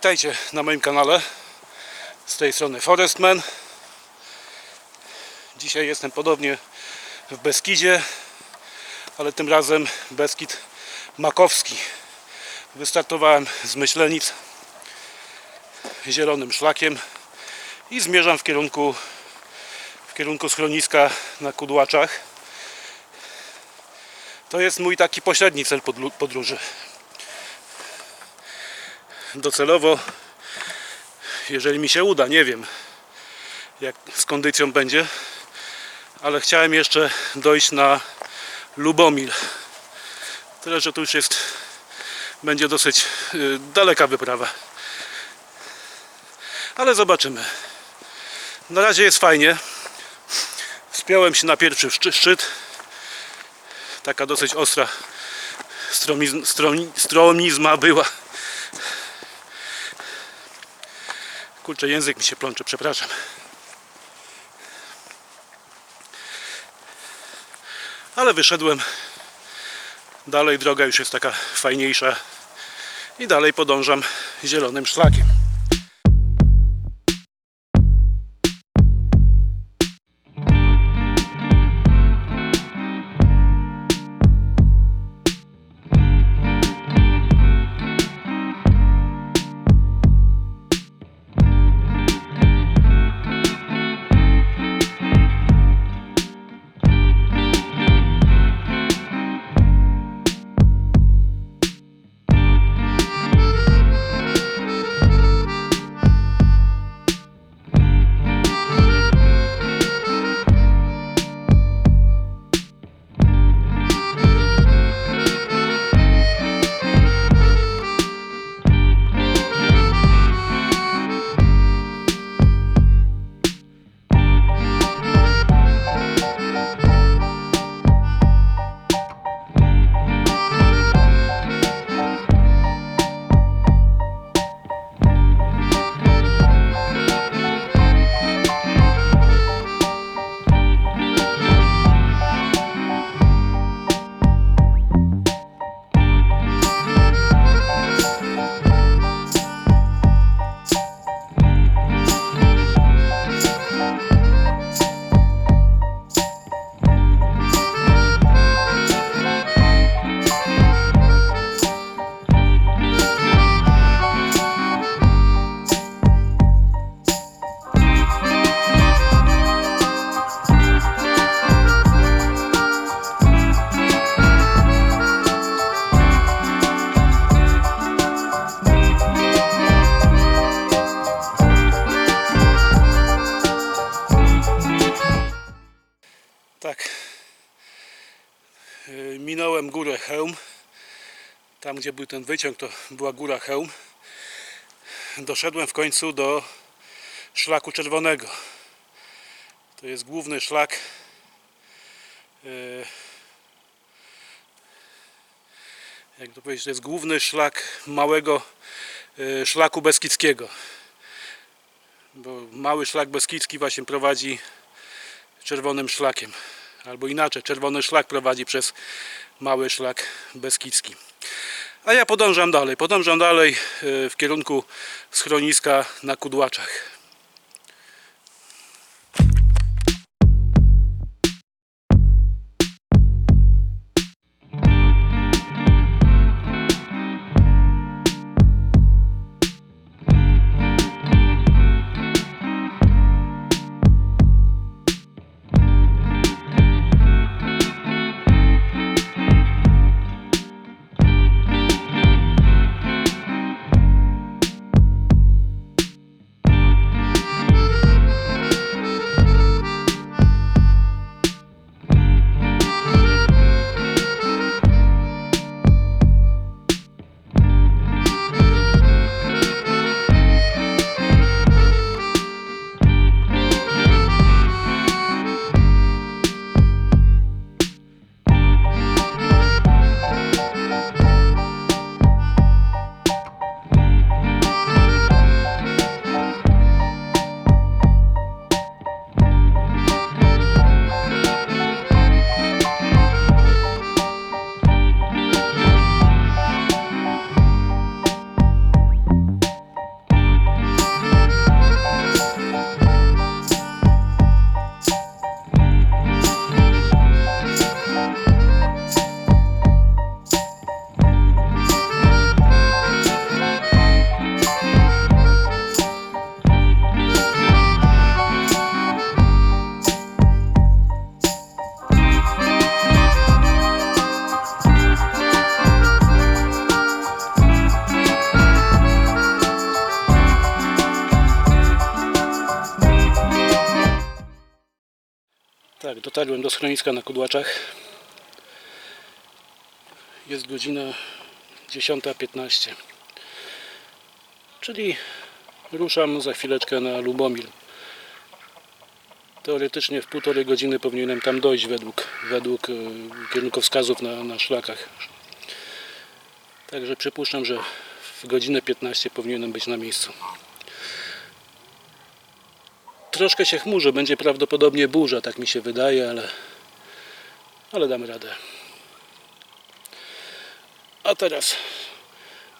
Witajcie na moim kanale. Z tej strony Forestman. Dzisiaj jestem podobnie w Beskidzie, ale tym razem Beskid Makowski. Wystartowałem z Myślenic zielonym szlakiem i zmierzam w kierunku w kierunku schroniska na Kudłaczach. To jest mój taki pośredni cel podróży. Docelowo, jeżeli mi się uda, nie wiem jak z kondycją będzie, ale chciałem jeszcze dojść na Lubomir. Tyle, że to już jest, będzie dosyć y, daleka wyprawa. Ale zobaczymy. Na razie jest fajnie. Wspiąłem się na pierwszy szczy- szczyt. Taka dosyć ostra stromizm, stromi, stromizma była. Kurczę, język mi się plącze, przepraszam. Ale wyszedłem. Dalej droga już jest taka fajniejsza. I dalej podążam zielonym szlakiem. Minąłem górę Chełm. Tam, gdzie był ten wyciąg, to była góra Chełm. Doszedłem w końcu do szlaku czerwonego. To jest główny szlak. yy, Jak to powiedzieć, to jest główny szlak małego yy, szlaku beskidzkiego. Bo mały szlak beskidzki właśnie prowadzi czerwonym szlakiem. Albo inaczej, czerwony szlak prowadzi przez mały szlak beskidzki. A ja podążam dalej, podążam dalej e, w kierunku schroniska na Kudłaczach. Dotarłem do schroniska na Kudłaczach. Jest godzina 10.15. Czyli ruszam za chwileczkę na Lubomir. Teoretycznie w półtorej godziny powinienem tam dojść według, według e, kierunkowskazów na, na szlakach. Także przypuszczam, że w godzinę 15 powinienem być na miejscu. Troszkę się chmurzy, będzie prawdopodobnie burza, tak mi się wydaje, ale, ale damy radę. A teraz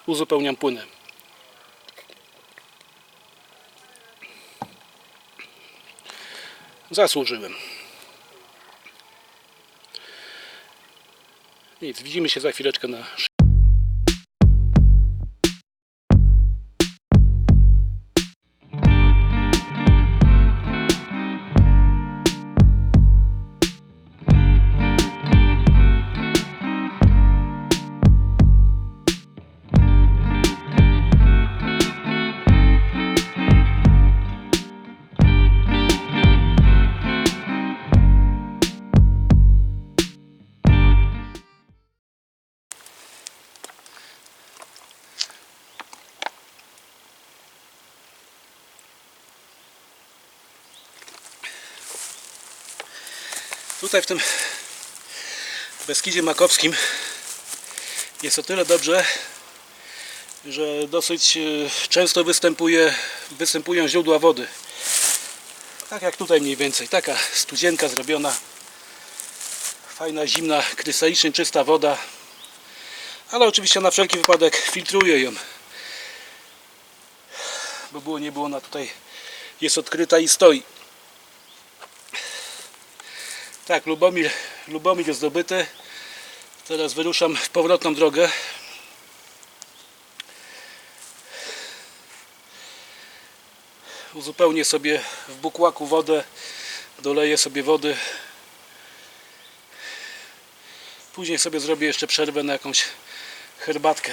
uzupełniam płynę. Zasłużyłem. Nic, widzimy się za chwileczkę na Tutaj w tym Beskidzie Makowskim jest o tyle dobrze, że dosyć e, często występuje, występują źródła wody. Tak jak tutaj mniej więcej. Taka studzienka zrobiona. Fajna, zimna, krystalicznie czysta woda. Ale oczywiście na wszelki wypadek filtruję ją. Bo było nie było, ona tutaj jest odkryta i stoi. Tak, Lubomir, Lubomir jest zdobyty. Teraz wyruszam w powrotną drogę. Uzupełnię sobie w bukłaku wodę, doleję sobie wody. Później sobie zrobię jeszcze przerwę na jakąś herbatkę.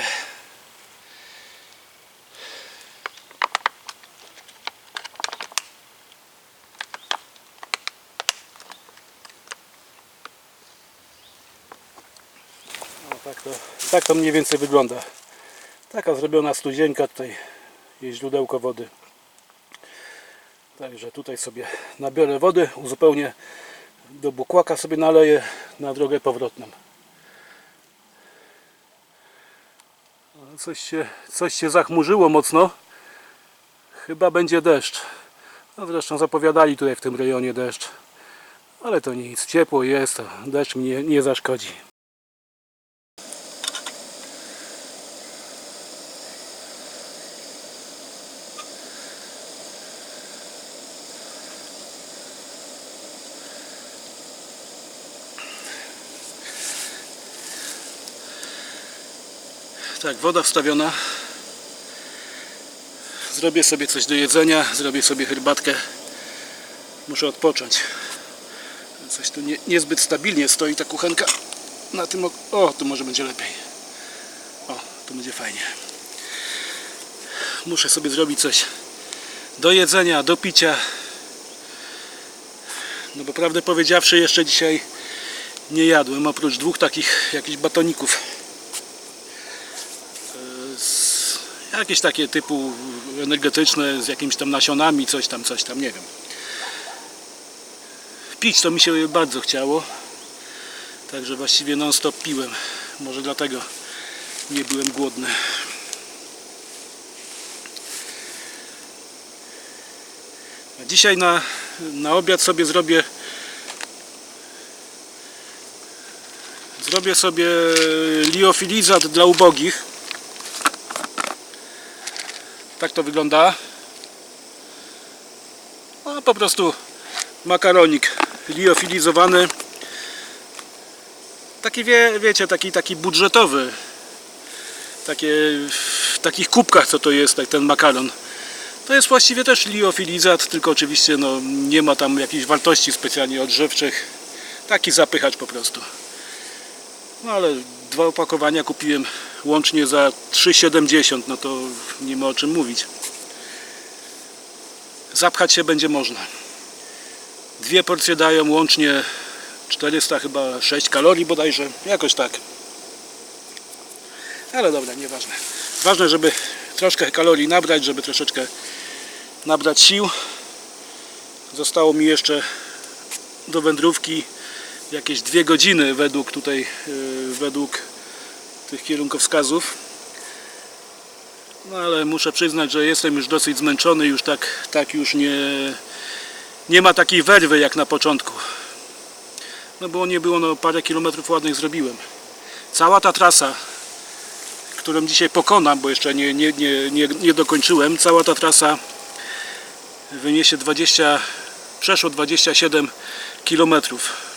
No, tak, to, mniej więcej wygląda. Taka zrobiona studzienka, tutaj jest źródełko wody. Także tutaj sobie nabiorę wody, uzupełnię do bukłaka sobie naleję na drogę powrotną. Coś się, coś się zachmurzyło mocno. Chyba będzie deszcz. No zresztą zapowiadali tutaj w tym rejonie deszcz. Ale to nic, ciepło jest, deszcz mi nie, nie zaszkodzi. Tak, woda wstawiona. Zrobię sobie coś do jedzenia, zrobię sobie herbatkę. Muszę odpocząć. Coś tu nie, niezbyt stabilnie stoi ta kuchenka. Na tym ok- O, tu może będzie lepiej. O, tu będzie fajnie. Muszę sobie zrobić coś do jedzenia, do picia. No bo prawdę powiedziawszy, jeszcze dzisiaj nie jadłem, oprócz dwóch takich jakichś batoników. z- jakieś takie typu energetyczne z jakimiś tam nasionami, coś tam, coś tam, nie wiem. Pić to mi się bardzo chciało, także właściwie non stop piłem. Może dlatego nie byłem głodny. A dzisiaj na, na obiad sobie zrobię zrobię sobie liofilizat dla ubogich. Tak to wygląda. No, po prostu makaronik liofilizowany. Taki wie, wiecie, taki, taki budżetowy. Takie w takich kubkach co to jest, tak ten makaron. To jest właściwie też liofilizat, tylko oczywiście no, nie ma tam jakichś wartości specjalnie odżywczych. Taki zapychacz po prostu. No ale dwa opakowania kupiłem łącznie za 3,70, no to nie ma o czym mówić. Zapchać się będzie można. Dwie porcje dają łącznie 400 chyba 6 kalorii bodajże, jakoś tak. Ale dobra, nieważne. Ważne, żeby troszkę kalorii nabrać, żeby troszeczkę nabrać sił. Zostało mi jeszcze do wędrówki jakieś dwie godziny według tutaj, yy, według tych kierunkowskazów. No ale muszę przyznać, że jestem już dosyć zmęczony, już tak, tak już nie, nie ma takiej werwy jak na początku. No bo nie było, no parę kilometrów ładnych zrobiłem. Cała ta trasa, którą dzisiaj pokonam, bo jeszcze nie, nie, nie, nie, nie dokończyłem, cała ta trasa wyniesie 20, przeszło 27 kilometrów.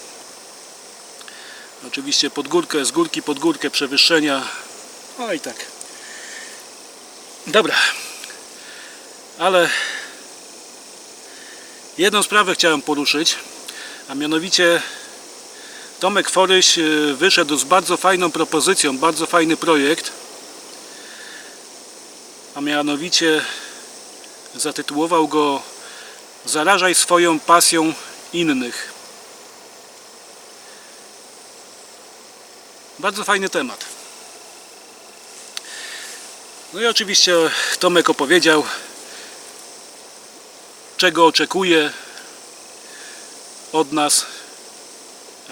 Oczywiście pod górkę, z górki pod górkę, przewyższenia. No i tak. Dobra. Ale jedną sprawę chciałem poruszyć, a mianowicie Tomek Foryś y, wyszedł z bardzo fajną propozycją, bardzo fajny projekt, a mianowicie zatytułował go Zarażaj swoją pasją innych. Bardzo fajny temat. No i oczywiście Tomek opowiedział, czego oczekuje od nas,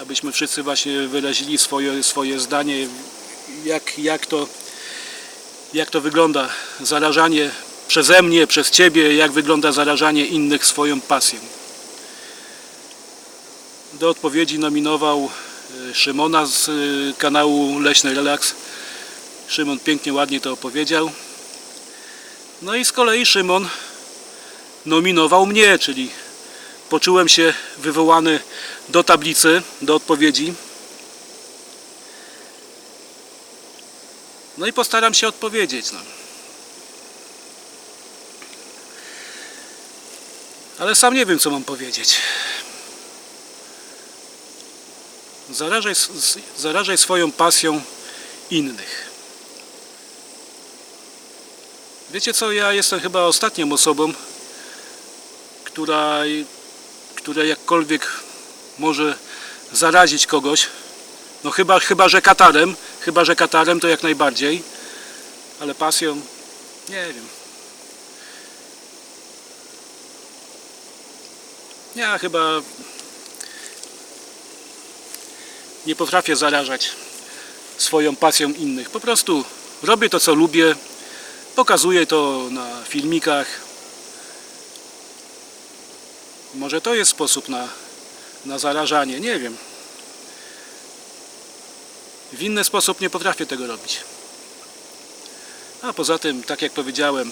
abyśmy wszyscy właśnie wyrazili swoje, swoje zdanie, jak, jak, to, jak to wygląda zarażanie przeze mnie, przez Ciebie, jak wygląda zarażanie innych swoją pasją. Do odpowiedzi nominował Szymona z e, kanału Leśny Relaks. Szymon pięknie, ładnie to opowiedział. No i z kolei Szymon nominował mnie, czyli poczułem się wywołany do tablicy, do odpowiedzi. No i postaram się odpowiedzieć. No. Ale sam nie wiem, co mam powiedzieć. Zarażaj, zarażaj swoją pasją innych. Wiecie co, ja jestem chyba ostatnią osobą, która, która jakkolwiek może zarazić kogoś. No chyba, chyba, że katarem, chyba, że katarem to jak najbardziej, ale pasją, nie wiem. Ja chyba nie potrafię zarażać swoją pasją innych. Po prostu robię to, co lubię, pokazuję to na filmikach. Może to jest sposób na, na zarażanie, nie wiem. W inny sposób nie potrafię tego robić. A poza tym, tak jak powiedziałem,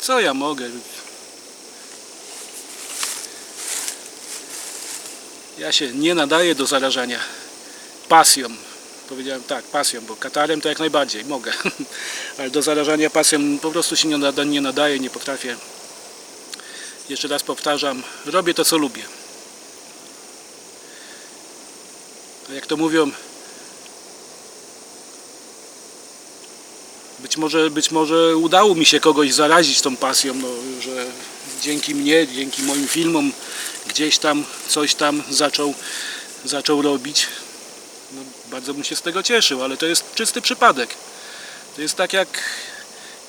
co ja mogę? Ja się nie nadaję do zarażania pasją. Powiedziałem tak, pasją, bo katarem to jak najbardziej mogę. Ale do zarażania pasją po prostu się nie, nada, nie nadaję, nie potrafię. Jeszcze raz powtarzam, robię to co lubię. Jak to mówią, być może, być może udało mi się kogoś zarazić tą pasją, no, że dzięki mnie, dzięki moim filmom gdzieś tam coś tam zaczął, zaczął robić. No, bardzo bym się z tego cieszył, ale to jest czysty przypadek. To jest tak jak,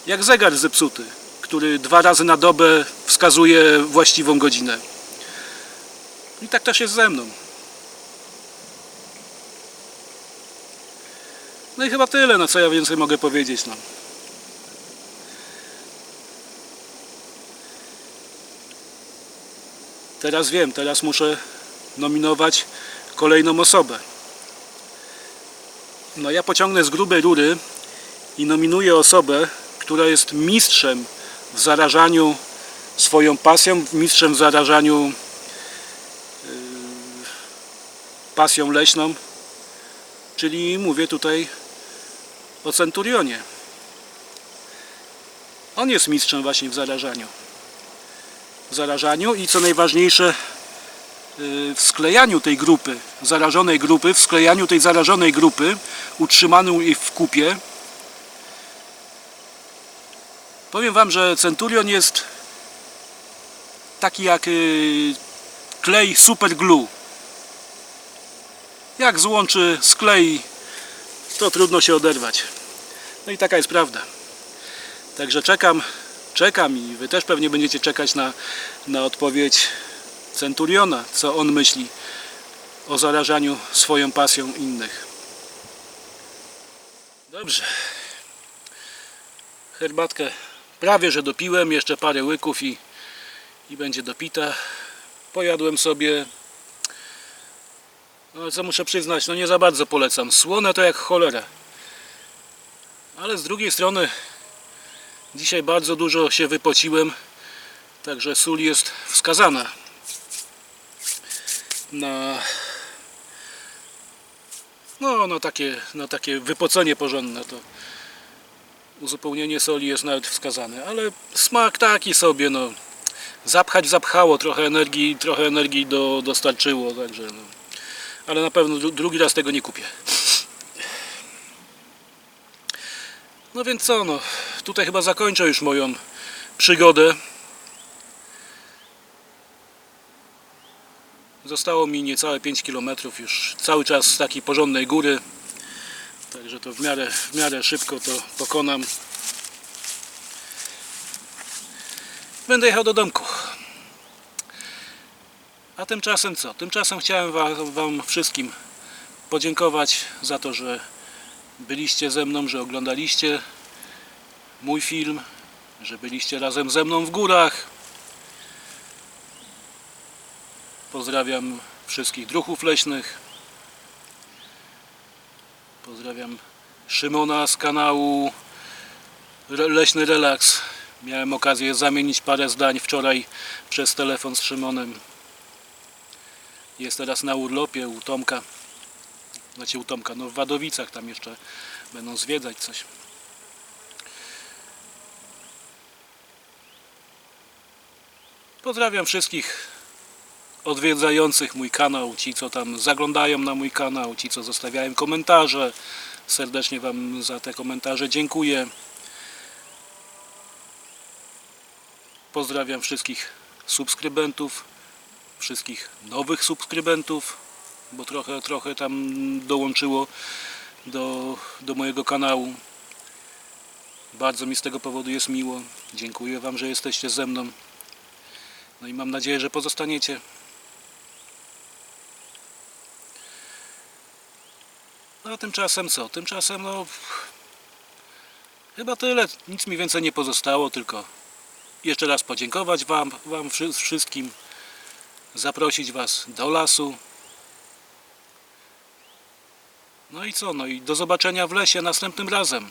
jak zegar zepsuty, który dwa razy na dobę wskazuje właściwą godzinę. I tak też jest ze mną. No i chyba tyle, no co ja więcej mogę powiedzieć. No. Teraz wiem, teraz muszę nominować kolejną osobę. No ja pociągnę z grubej rury i nominuję osobę, która jest mistrzem w zarażaniu swoją pasją, mistrzem w zarażaniu yy, pasją leśną, czyli mówię tutaj o Centurionie. On jest mistrzem właśnie w zarażaniu. Zarażaniu i co najważniejsze y, w sklejaniu tej grupy, zarażonej grupy, w sklejaniu tej zarażonej grupy, utrzymaną i w kupie. Powiem Wam, że Centurion jest taki jak y, klej super glue. jak złączy, sklei, to trudno się oderwać. No i taka jest prawda. Także czekam, czekam i wy też pewnie będziecie czekać na, na odpowiedź Centuriona, co on myśli o zarażaniu swoją pasją innych. Dobrze. Herbatkę prawie że dopiłem, jeszcze parę łyków i, i będzie dopita. Pojadłem sobie. No co muszę przyznać, no nie za bardzo polecam. Słone to jak cholera. Ale z drugiej strony dzisiaj bardzo dużo się wypociłem, także sól jest wskazana na no, no takie, no takie wypocenie porządne to uzupełnienie soli jest nawet wskazane, ale smak taki sobie, no zapchać zapchało, trochę energii, trochę energii do, dostarczyło, także no. ale na pewno dru- drugi raz tego nie kupię. No więc co, no tutaj chyba zakończę już moją przygodę. Zostało mi niecałe 5 km już cały czas z takiej porządnej góry. Także to w miarę, w miarę szybko to pokonam. Będę jechał do domku. A tymczasem co? Tymczasem chciałem wa- Wam wszystkim podziękować za to, że byliście ze mną, że oglądaliście mój film, że byliście razem ze mną w górach. Pozdrawiam wszystkich druhów leśnych. Pozdrawiam Szymona z kanału Leśny Relaks. Miałem okazję zamienić parę zdań wczoraj przez telefon z Szymonem. Jest teraz na urlopie u Tomka. Znaczy u Tomka, no w Wadowicach tam jeszcze będą zwiedzać coś. Pozdrawiam wszystkich odwiedzających mój kanał, ci co tam zaglądają na mój kanał, ci co zostawiają komentarze. Serdecznie Wam za te komentarze dziękuję. Pozdrawiam wszystkich subskrybentów, wszystkich nowych subskrybentów, bo trochę, trochę tam dołączyło do, do mojego kanału. Bardzo mi z tego powodu jest miło. Dziękuję Wam, że jesteście ze mną. No i mam nadzieję, że pozostaniecie. No a tymczasem co? Tymczasem no... Chyba tyle. Nic mi więcej nie pozostało, tylko jeszcze raz podziękować Wam, wam wszy- wszystkim. Zaprosić Was do lasu. No i co? No i do zobaczenia w lesie następnym razem.